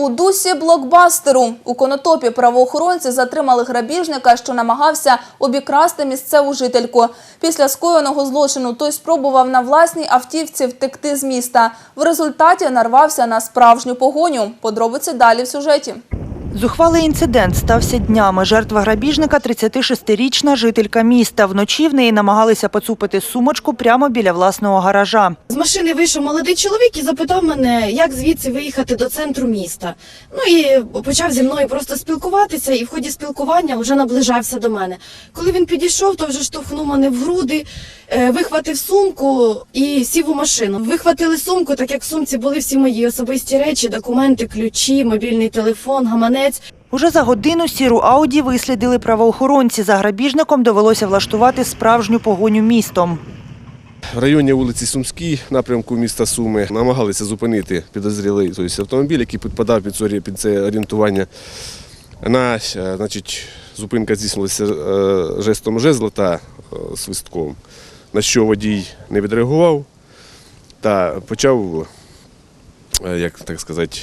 У дусі блокбастеру у конотопі правоохоронці затримали грабіжника, що намагався обікрасти місцеву жительку. Після скоєного злочину той спробував на власній автівці втекти з міста. В результаті нарвався на справжню погоню. Подробиці далі в сюжеті. Зухвалий інцидент стався днями. Жертва грабіжника – 36-річна жителька міста. Вночі в неї намагалися поцупити сумочку прямо біля власного гаража. З машини вийшов молодий чоловік і запитав мене, як звідси виїхати до центру міста. Ну і почав зі мною просто спілкуватися, і в ході спілкування вже наближався до мене. Коли він підійшов, то вже штовхнув мене в груди, е, вихватив сумку і сів у машину. Вихватили сумку, так як в сумці були всі мої особисті речі, документи, ключі, мобільний телефон, гаманець. Уже за годину сіру Ауді вислідили правоохоронці. За грабіжником довелося влаштувати справжню погоню містом. В районі вулиці Сумській, напрямку міста Суми, намагалися зупинити підозрілий тобто автомобіль, який підпадав під, під це орієнтування. На, е, значить, зупинка здійснилася е, жестом жезла та е, свистком, на що водій не відреагував та почав, як так сказати,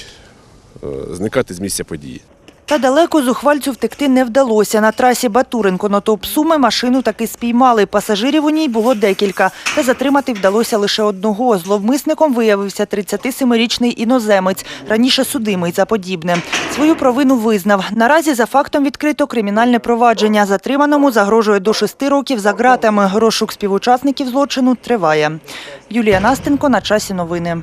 зникати з місця події. Та далеко зухвальцю втекти не вдалося. На трасі Батурин-Конотоп-Суми машину таки спіймали. Пасажирів у ній було декілька. Та затримати вдалося лише одного. Зловмисником виявився 37-річний іноземець, раніше судимий за подібне. Свою провину визнав. Наразі за фактом відкрито кримінальне провадження. Затриманому загрожує до шести років за ґратами. Розшук співучасників злочину триває. Юлія Настенко на часі новини.